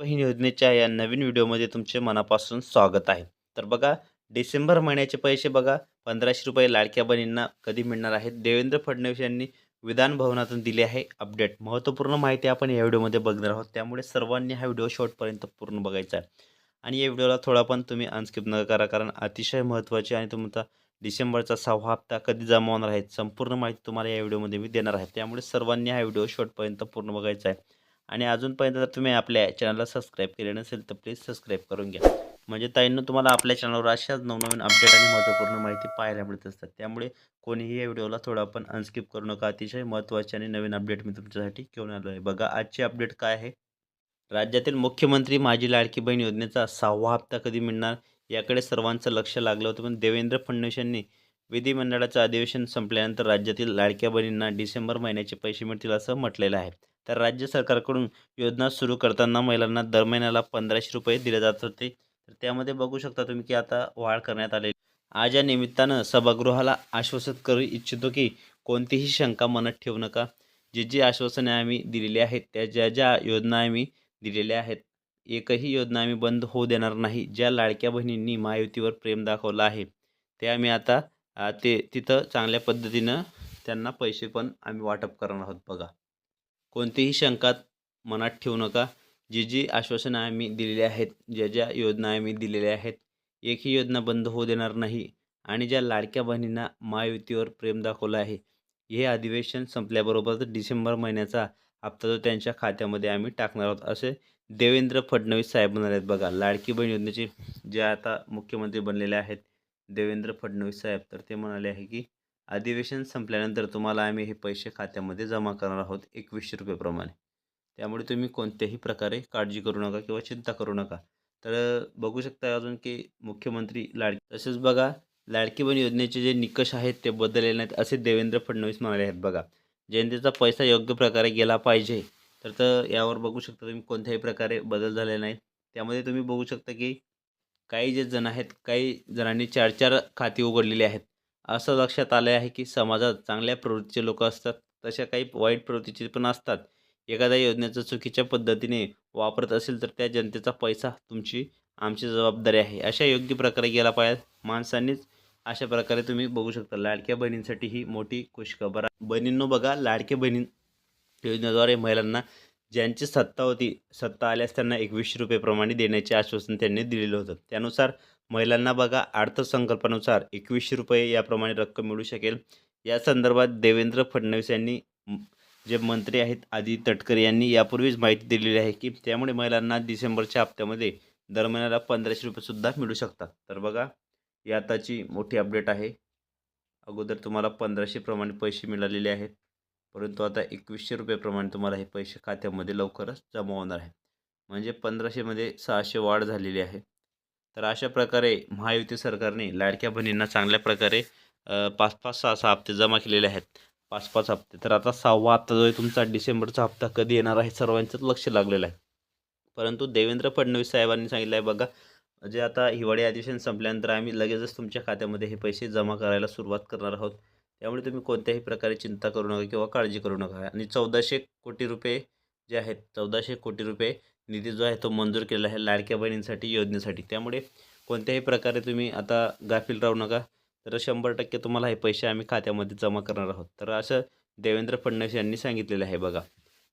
बहीण योजनेच्या या नवीन व्हिडिओमध्ये तुमचे मनापासून स्वागत आहे. तर बघा डिसेंबर महिन्याचे पैसे बघा पंधराशे रुपये लाडक्या बहिणींना कधी मिळणार आहेत? देवेंद्र फडणवीस यांनी विधान भवनातून दिले आहे अपडेट. महत्त्वपूर्ण माहिती आपण या व्हिडिओमध्ये बघणार आहोत. त्यामुळे सर्वांनी हा व्हिडिओ शॉर्टपर्यंत पूर्ण बघायचा आहे. आणि या व्हिडिओला थोडा पण तुम्ही अनस्किप न करा कारण अतिशय महत्त्वाची आणि तुमचा डिसेंबरचा सहावा हप्ता कधी जमा होणार आहे संपूर्ण माहिती तुम्हाला या व्हिडिओमध्ये मी देणार आहे. त्यामुळे सर्वांनी हा व्हिडिओ शॉर्टपर्यंत पूर्ण बघायचा आहे. आणि अजूनपर्यंत जर तुम्ही आपल्या चॅनलला सबस्क्राईब केले नसेल तर प्लीज सबस्क्राईब करून घ्या. म्हणजे ताईंना तुम्हाला आपल्या चॅनलवर अशाच नवनवीन अपडेट आणि महत्त्वपूर्ण माहिती पाहायला मिळत असतात. त्यामुळे कोणीही या व्हिडिओला थोडा आपण अनस्किप करू नका. अतिशय महत्त्वाचे आणि नवीन अपडेट मी तुमच्यासाठी घेऊन आलो आहे बघा आजची अपडेट काय आहे? राज्यातील मुख्यमंत्री माझी लाडकी बहीण योजनेचा सहावा हप्ता कधी मिळणार? याकडे सर्वांचं लक्ष लागलं होतं पण देवेंद्र फडणवीस यांनी विधिमंडळाचं अधिवेशन संपल्यानंतर राज्यातील लाडक्या बहिणींना डिसेंबर महिन्याचे पैसे मिळतील असं म्हटलेलं आहे. तर राज्य सरकारकडून योजना सुरू करताना महिलांना दर महिन्याला पंधराशे रुपये दिले जात होते. तर त्यामध्ये बघू शकता तुम्ही की आता वाढ करण्यात आलेली आज या निमित्तानं सभागृहाला आश्वासित करू इच्छितो की कोणतीही शंका मनात ठेवू नका. जे जी आश्वासने आम्ही दिलेली आहेत त्या ज्या ज्या योजना आम्ही दिलेल्या आहेत एकही योजना आम्ही बंद होऊ देणार नाही ज्या लाडक्या बहिणींनी महायुतीवर प्रेम दाखवलं आहे ते आम्ही आता ते तिथं चांगल्या पद्धतीनं त्यांना पैसे पण आम्ही वाटप करणार आहोत बघा. कोणतीही शंका मनात ठेवू नका. जी जी आश्वासनं आम्ही दिलेली आहेत ज्या ज्या योजना आम्ही दिलेल्या आहेत एकही योजना बंद होऊ देणार नाही. आणि ज्या लाडक्या बहिणींना महायुतीवर प्रेम दाखवलं आहे हे अधिवेशन संपल्याबरोबरच डिसेंबर महिन्याचा हप्ता जो त्यांच्या खात्यामध्ये आम्ही टाकणार आहोत. असे देवेंद्र फडणवीस साहेब म्हणाले आहेत बघा लाडकी बहीण योजनेचे जे आता मुख्यमंत्री बनलेले आहेत देवेंद्र फडणवीस साहेब तर ते म्हणाले आहे की अधिवेशन संपल्यानंतर तुम्हाला आम्ही हे पैसे खात्यामध्ये जमा करणार आहोत एकवीसशे रुपयेप्रमाणे. त्यामुळे तुम्ही कोणत्याही प्रकारे काळजी करू नका किंवा चिंता करू नका. तर बघू शकता अजून की मुख्यमंत्री लाड तसेच बघा लाडकी बहीण योजनेचे जे निकष आहेत ते बदललेले नाहीत असे देवेंद्र फडणवीस म्हणाले आहेत बघा. जनतेचा पैसा योग्य प्रकारे गेला पाहिजे. तर तर यावर बघू शकता तुम्ही कोणत्याही प्रकारे बदल झाले नाहीत. त्यामध्ये तुम्ही बघू शकता की काही जे जण आहेत काही जणांनी चार चार खाती उघडलेली आहेत. असं लक्षात आलं आहे की समाजात चांगल्या प्रवृत्तीचे लोक असतात तशा काही वाईट प्रवृत्तीचे पण असतात. एखाद्या योजनेचा चुकीच्या पद्धतीने वापरत असेल तर त्या जनतेचा पैसा तुमची आमची जबाबदारी आहे. अशा योग्य प्रकारे गेला पाहिजे. माणसांनीच अशा प्रकारे तुम्ही बघू शकता. लाडक्या बहिणींसाठी ही मोठी खुशखबर आहे. बहिणींनो बघा लाडक्या बहिणी योजनेद्वारे महिलांना ज्यांची सत्ता होती सत्ता आल्यास त्यांना एकवीसशे रुपयेप्रमाणे देण्याचे आश्वासन त्यांनी दिलेलं होतं. त्यानुसार महिलांना बघा अर्थसंकल्पानुसार एकवीसशे रुपये याप्रमाणे रक्कम मिळू शकेल. या संदर्भात देवेंद्र फडणवीस यांनी जे मंत्री आहेत आदित्य तटकरे यांनी यापूर्वीच माहिती दिलेली आहे की त्यामुळे महिलांना डिसेंबरच्या हप्त्यामध्ये दर महिन्याला पंधराशे रुपयेसुद्धा मिळू शकतात. तर बघा ही आताची मोठी अपडेट आहे. अगोदर तुम्हाला पंधराशेप्रमाणे पैसे मिळालेले आहेत. परंतु आता एकवीसशे रुपयेप्रमाणे तुम्हाला हे पैसे खात्यामध्ये लवकरच जमा होणार आहे म्हणजे पंधराशेमध्ये सहाशे वाढ झालेली आहे. तर अशा प्रकारे महायुती सरकारने लाडक्या बहिणींना चांगल्या प्रकारे पाच पाच सहा सहा हप्ते जमा केलेले आहेत. पाच पाच हप्ते. तर आता सहावा हप्ता जो आहे तुमचा डिसेंबरचा हप्ता कधी येणार आहे सर्वांचंच लक्ष लागलेलं आहे. परंतु देवेंद्र फडणवीस साहेबांनी सांगितलं आहे बघा जे आता हिवाळी अधिवेशन संपल्यानंतर आम्ही लगेचच तुमच्या खात्यामध्ये हे पैसे जमा करायला सुरुवात करणार आहोत. त्यामुळे तुम्ही कोणत्याही प्रकारे चिंता करू नका किंवा काळजी करू नका. आणि चौदाशे कोटी रुपये जे आहेत चौदाशे कोटी रुपये निधी जो आहे तो मंजूर केलेला आहे लाडक्या बहिणींसाठी योजनेसाठी. त्यामुळे कोणत्याही प्रकारे तुम्ही आता गाफील राहू नका. तर शंभर टक्के तुम्हाला हे पैसे आम्ही खात्यामध्ये जमा करणार आहोत. तर असं देवेंद्र फडणवीस यांनी सांगितलेलं आहे बघा.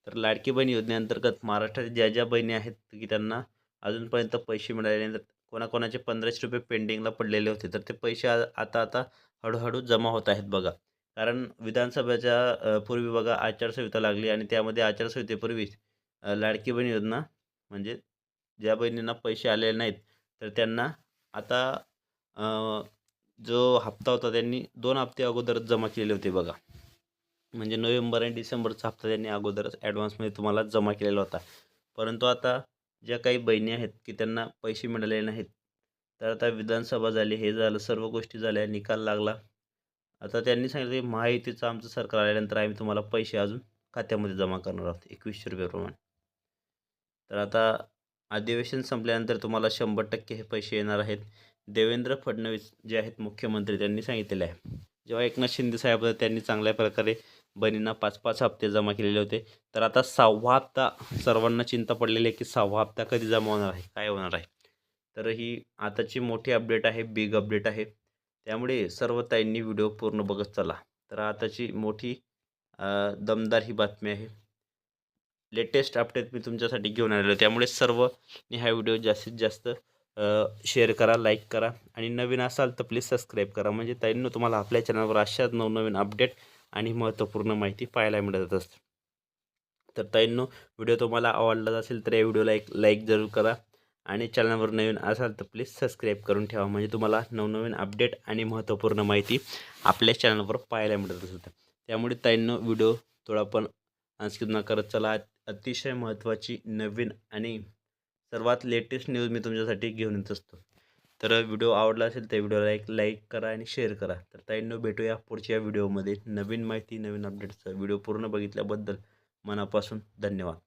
तर लाडकी बहीण योजनेअंतर्गत महाराष्ट्रात ज्या ज्या बहिणी आहेत की त्यांना अजूनपर्यंत पैसे मिळाले नाही कोणाकोणाचे पंधराशे रुपये पेंडिंगला पडलेले होते तर ते पैसे आता आता हळूहळू जमा होत आहेत बघा. कारण विधानसभेच्या पूर्वी बघा आचारसंहिता लागली आणि त्यामध्ये आचारसंहितेपूर्वीच लाडकी बहीण योजना म्हणजे ज्या बहिणींना पैसे आलेले नाहीत तर त्यांना आता जो हप्ता होता त्यांनी दोन हप्ते अगोदरच जमा केले होते बघा. म्हणजे नोव्हेंबर आणि डिसेंबरचा हप्ता त्यांनी अगोदरच ॲडव्हान्समध्ये तुम्हाला जमा केलेला होता. परंतु आता ज्या काही बहिणी आहेत की त्यांना पैसे मिळालेले नाहीत तर आता विधानसभा झाली हे झालं सर्व गोष्टी झाल्या निकाल लागला. आता त्यांनी सांगितलं की महायुतीचं आमचं सरकार आल्यानंतर आम्ही तुम्हाला पैसे अजून खात्यामध्ये जमा करणार आहोत. एकवीसशे रुपयाप्रमाणे तर आता अधिवेशन संपल्यानंतर तुम्हाला शंभर टक्के हे पैसे येणार आहेत. देवेंद्र फडणवीस जे आहेत मुख्यमंत्री त्यांनी सांगितलेले आहे. जेव्हा एकनाथ शिंदे साहेब होते त्यांनी चांगल्या प्रकारे बहिणींना पाच पाच हप्ते जमा केलेले होते. तर आता सहावा हप्ता सर्वांना चिंता पडलेली आहे की सहावा हप्ता कधी जमा होणार आहे? काय होणार आहे? तर ही आताची मोठी अपडेट आहे बिग अपडेट आहे. त्यामुळे सर्व ताईंनी व्हिडिओ पूर्ण बघत चला. तर आताची मोठी दमदार ही बातमी आहे. लेटेस्ट अपडेट मी तुमच्यासाठी घेऊन आलेलो त्यामुळे सर्वनी हा व्हिडिओ जास्तीत जास्त शेअर करा लाईक करा आणि नवीन असाल तर प्लीज सबस्क्राईब करा. म्हणजे ताईंनो तुम्हाला आपल्या चॅनलवर अशाच नवनवीन अपडेट आणि महत्त्वपूर्ण माहिती पाहायला मिळत असते. तर ताईंनो व्हिडिओ तुम्हाला आवडला असेल तर या व्हिडिओला एक लाईक जरूर करा आणि चॅनलवर नवीन असाल तर प्लीज सबस्क्राईब करून ठेवा. म्हणजे तुम्हाला नवनवीन अपडेट आणि महत्त्वपूर्ण माहिती आपल्या चॅनलवर पाहायला मिळत असते. त्यामुळे ताईंनो व्हिडिओ थोडा पण न करत चला अतिशय महत्त्वाची नवीन आणि सर्वात लेटेस्ट न्यूज मी तुमच्यासाठी घेऊन येत असतो. तर व्हिडिओ आवडला असेल तर व्हिडिओला एक लाईक करा आणि शेअर करा. तर ताईंनो भेटूया पुढच्या व्हिडिओमध्ये. नवीन माहिती नवीन अपडेटचा व्हिडिओ पूर्ण बघितल्याबद्दल मनापासून धन्यवाद.